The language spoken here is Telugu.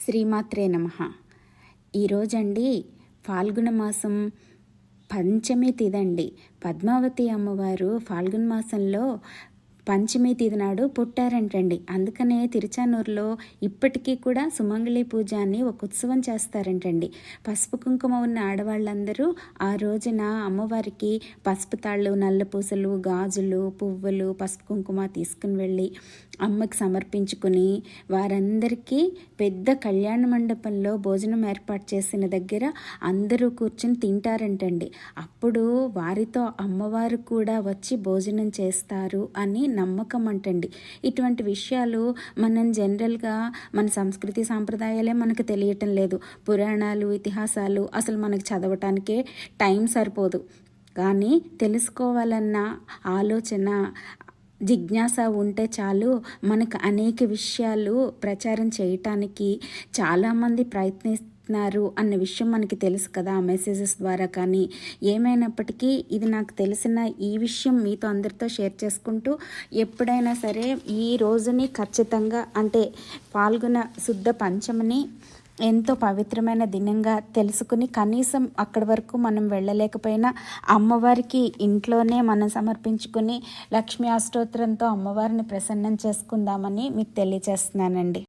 శ్రీమాత్రే నమ. ఈరోజండి ఫాల్గుణ మాసం పంచమి తిదండి. పద్మావతి అమ్మవారు ఫాల్గుణ మాసంలో పంచమి తిది నాడు పుట్టారంటండి. అందుకనే తిరుచానూరులో ఇప్పటికీ కూడా సుమంగళి పూజ అని ఒక ఉత్సవం చేస్తారంటండి. పసుపు కుంకుమ ఉన్న ఆడవాళ్ళందరూ ఆ రోజున అమ్మవారికి పసుపు తాళ్ళు నల్ల పూసలు గాజులు పువ్వులు పసుపు కుంకుమ తీసుకుని వెళ్ళి అమ్మకి సమర్పించుకుని వారందరికీ పెద్ద కళ్యాణ మండపంలో భోజనం ఏర్పాటు చేసిన దగ్గర అందరూ కూర్చుని తింటారంటండి. అప్పుడు వారితో అమ్మవారు కూడా వచ్చి భోజనం చేస్తారు అని నమ్మకం అంటండి. ఇటువంటి విషయాలు మనం జనరల్గా మన సంస్కృతి సాంప్రదాయాలే మనకు తెలియటం లేదు. పురాణాలు ఇతిహాసాలు అసలు మనకు చదవటానికే టైం సరిపోదు. కానీ తెలుసుకోవాలన్న ఆలోచన జిజ్ఞాస ఉంటే చాలు మనకు అనేక విషయాలు ప్రచారం చేయటానికి చాలామంది ప్రయత్నిస్తున్నారు అన్న విషయం మనకి తెలుసు కదా ఆ మెసేజెస్ ద్వారా కానీ. ఏమైనప్పటికీ ఇది నాకు తెలిసిన ఈ విషయం మీతో అందరితో షేర్ చేసుకుంటూ ఎప్పుడైనా సరే ఈ రోజుని ఖచ్చితంగా అంటే పాల్గొన శుద్ధ పంచమని ఎంతో పవిత్రమైన దినంగా తెలుసుకుని కనీసం అక్కడి వరకు మనం వెళ్ళలేకపోయినా అమ్మవారికి ఇంట్లోనే మనం సమర్పించుకుని లక్ష్మీ అష్టోత్తరంతో అమ్మవారిని ప్రసన్నం చేసుకుందామని మీకు తెలియజేస్తున్నానండి.